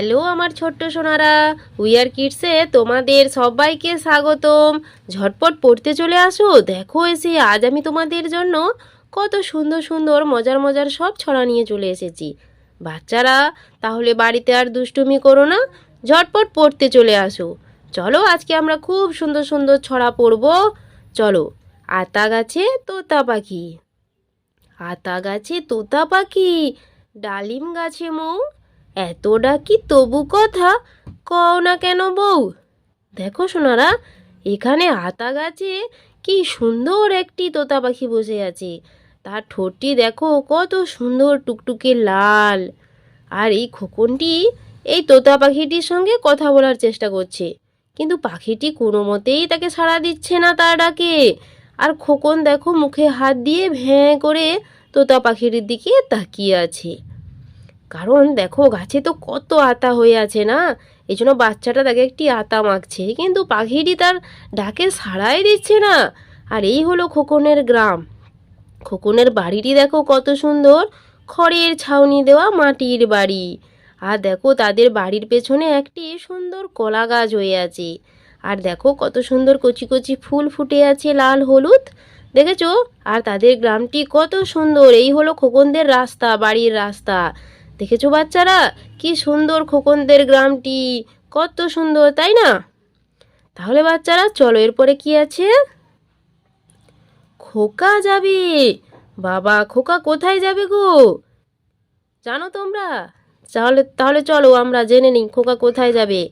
Hello আমার ছোট্ট Sonara wear কিডসে তোমাদের সবাইকে স্বাগতম। ঝটপট পড়তে চলে আসো, দেখো এসে আজ আমি তোমাদের জন্য কত সুন্দর সুন্দর মজার মজার সব ছড়া নিয়ে চলে এসেছি। বাচ্চারা, তাহলে বাড়িতে আর দুষ্টুমি করো না, ঝটপট পড়তে চলে আসো। চলো আজকে আমরা খুব সুন্দর সুন্দর ছড়া পড়ব। চলো, আতা গাছে তোতা পাখি। আতা গাছে তোতা পাখি, ডালিম গাছে মৌ এত ডাকি তবু কথা? কও না কেন বউ? দেখো সোনারা, এখানে আতা গাছে কি সুন্দর একটি তোতা পাখি বসে আছে। তার ঠোঁটটি দেখো কত সুন্দর টুকটুকে লাল। আর এই খোকনটি এই তোতা পাখিটির সঙ্গে কথা বলার চেষ্টা করছে। কিন্তু পাখিটি কোনো মতেই তাকে সাড়া দিচ্ছে না তার ডাকে। আর খোকন দেখো মুখে হাত দিয়ে ভ্যাঁ করে তোতা পাখিটির দিকে তাকিয়ে আছে। কারণ দেখো, গাছে তো কত আতা হয়ে আছে না? এই জন্য বাচ্চাটা তাকে একটি আতা মাখছে, কিন্তু পাখিটি তার ডাকে সাড়াই দিচ্ছে না। আর এই হলো খোকনের গ্রাম। খোকনের বাড়িটি দেখো কত সুন্দর। খড়ের ছাউনি দেওয়া মাটির বাড়ি। আর দেখো, তাদের বাড়ির পেছনে একটি সুন্দর কলা গাছ হয়ে আছে। আর দেখো, কত সুন্দর কচি কচি ফুল ফুটে আছে লাল, হলুদ। দেখেছ? আর তাদের গ্রামটি কত সুন্দর। এই হলো খোকনদের রাস্তা, বাড়ির রাস্তা। দেখেছ বাচ্চারা? কি সুন্দর খোকনদের গ্রামটি। কত সুন্দর, তাই না? তাহলে বাচ্চারা, চলো এরপরে কি আছে? খোকা যাবে। বাবা, খোকা কোথায় যাবে গো? জানো তোমরা? তাহলে তাহলে চলো আমরা জেনে নিই খোকা কোথায় যাবে।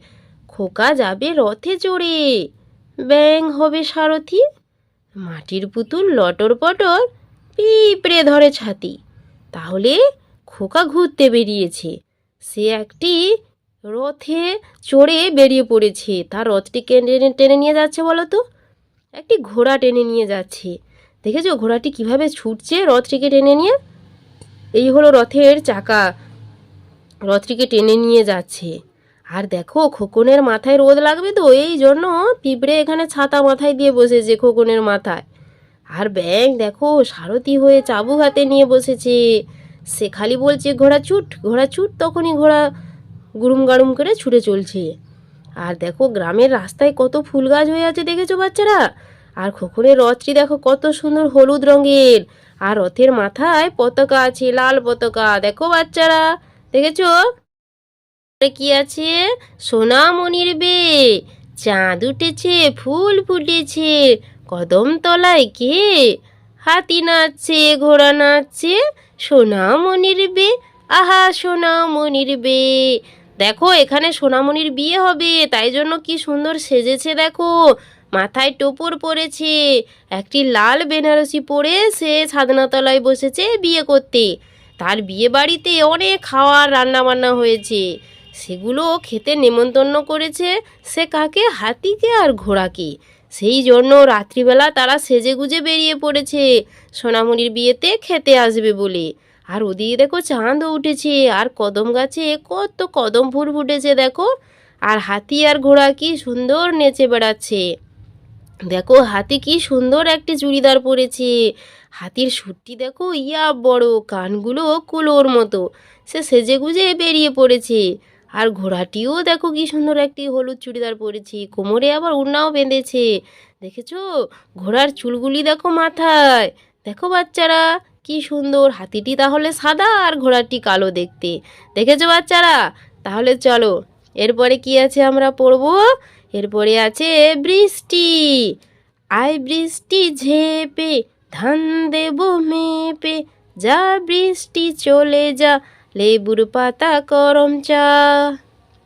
খোকা যাবে রথে চড়ে। ব্যাং হবে সারথি, মাটির পুতুল লটর পটর, পিঁপড়ে ধরে ছাতি। তাহলে খোকা ঘুরতে বেরিয়েছে। সে একটি রথে চড়ে বেরিয়ে পড়েছে। তার রথটি টেনে টেনে নিয়ে যাচ্ছে বলো তো? একটি ঘোড়া টেনে নিয়ে যাচ্ছে। দেখেছ ঘোড়াটি কীভাবে ছুটছে রথটিকে টেনে নিয়ে? এই হলো রথের চাকা। রথটিকে টেনে নিয়ে যাচ্ছে। আর দেখো খোকনের মাথায় রোদ লাগবে তো, এই জন্য পিঁপড়ে এখানে ছাতা মাথায় দিয়ে বসেছে খোকনের মাথায়। আর ব্যাং দেখো সারথি হয়ে চাবুক হাতে নিয়ে বসেছে। সে খালি বলছে, ঘোড়া ছুট ঘোড়া ছুট তখনই ঘোড়া গুড়ুম গাড়ুম করে ছুটে চলছে। আর দেখো গ্রামের রাস্তায় কত ফুল গাছ হয়ে আছে, দেখেছ বাচ্চারা? আর খোকনের রথটি দেখো কত সুন্দর হলুদ রঙের। আর রথের মাথায় পতাকা আছে, লাল পতাকা, দেখো বাচ্চারা, দেখেছ? কি আছে? সোনামণির বে চাঁদ উঠেছে, ফুল ফুটেছে কদম তলায় কে হাতি নাচছে ঘোড়া নাচছে সোনামণির বে, আহা সোনামণির বে। দেখো, এখানে সোনামণির বিয়ে হবে, তাই জন্য কি সুন্দর সেজেছে দেখো। মাথায় টোপর পরেছে, একটি লাল বেনারসি পরে সে ছাদনাতলায় বসেছে বিয়ে করতে। তার বিয়ে বাড়িতে অনেক খাওয়ার রান্না বান্না হয়েছে। সেগুলো খেতে নেমন্তন্ন করেছে সে কাকে? হাতিকে আর ঘোড়াকে। সেই জন্য রাত্রিবেলা তারা সেজে গুজে বেরিয়ে পড়েছে। সোনামণির বিয়েতে খেতে আসবে বলে। আর ওদিকে দেখো চাঁদও উঠেছে, আর কদম গাছে কত কদম ফুল ফুটেছে দেখো। আর হাতি আর ঘোড়া কি সুন্দর নেচে বেড়াচ্ছে। দেখো হাতি কি সুন্দর একটি চুড়িদার পরেছে। হাতির সুটটি দেখো, ইয়া বড়, কানগুলো কুলোর মতো। সে সেজে গুজে বেরিয়ে পড়েছে। আর ঘোড়াটিও দেখো কি সুন্দর একটি হলুদ চুড়িদার পরেছে, কোমরে আবার উন্নাও বেঁধেছে। দেখেছ? ঘোড়ার চুলগুলি দেখো মাথায়। দেখো বাচ্চারা, কি সুন্দর। হাতিটি তাহলে সাদা আর ঘোড়াটি কালো দেখতে। দেখেছ বাচ্চারা? তাহলে চলো, এরপরে কি আছে আমরা পড়ব? এরপরে আছে বৃষ্টি। আয় বৃষ্টি ঝেপে, ধান দেব মেপে, যা বৃষ্টি চলে যা লেবুর পাতা গরম চা।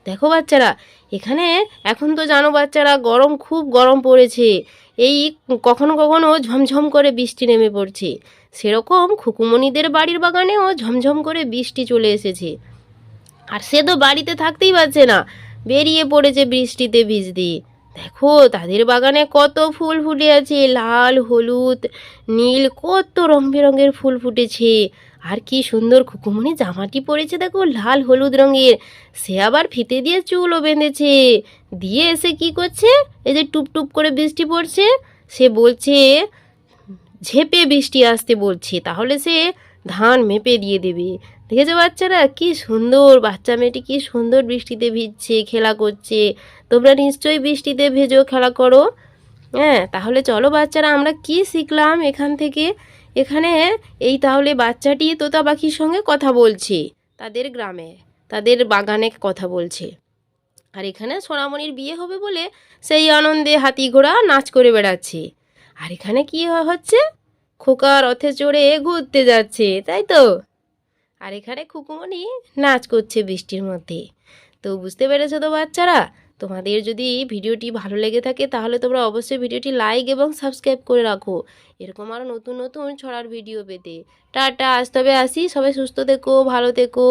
দেখো বাচ্চারা, এখানে এখন তো জানো বাচ্চারা, গরম খুব গরম পড়েছে। এই কখনো কখনো ঝমঝম করে বৃষ্টি নেমে পড়ছে। সেরকম খুকুমণিদের বাড়ির বাগানেও ঝমঝম করে বৃষ্টি চলে এসেছে। আর সে তো বাড়িতে থাকতেই পারছে না। বেরিয়ে পড়েছে বৃষ্টিতে ভিজতে। দেখো, তাদের বাগানে কত ফুল ফুটে আছে লাল, হলুদ, নীল, কত রং বেরঙের ফুল ফুটেছে। আর কি সুন্দর খুকুমনি জামাটি পরেছে দেখো, লাল, হলুদ রঙের। সে আবার ফিতে দিয়ে চুলও বেঁধেছে। দিয়ে এসে কি করছে? এই যে টুপ টুপ করে বৃষ্টি পড়ছে, সে বলছে, ঝেপে বৃষ্টি আসতে বলছে। তাহলে সে ধান মেপে দিয়ে দেবে। দেখেছ বাচ্চারা? কি সুন্দর! বাচ্চা মেয়েটি কি সুন্দর বৃষ্টিতে ভিজছে, খেলা করছে। তোমরা নিশ্চয়ই বৃষ্টিতে ভেজো, খেলা করো। হ্যাঁ তাহলে চলো বাচ্চারা, আমরা কি শিখলাম এখান থেকে? এখানে এই তাহলে বাচ্চাটি তোতা পাখির সঙ্গে কথা বলছে। তাদের গ্রামে, তাদের বাগানে কথা বলছে। আর এখানে সোনামণির বিয়ে হবে বলে সেই আনন্দে হাতি ঘোড়া নাচ করে বেড়াচ্ছে। আর এখানে কি হচ্ছে? খোকা রথে চড়ে ঘুরতে যাচ্ছে, তাই তো? আর এখানে খুকুমণি নাচ করছে বৃষ্টির মধ্যে। তো বুঝতে পেরেছ তো বাচ্চারা? তোমাদের যদি ভিডিওটি ভালো লেগে থাকে তাহলে তোমরা অবশ্যই ভিডিওটি লাইক এবং সাবস্ক্রাইব করে রাখো। এরকম আরও নতুন নতুন ছড়ার ভিডিও পেতে। টাটা আসতে হবে আসি। সবাই সুস্থ থেকো, ভালো থেকো।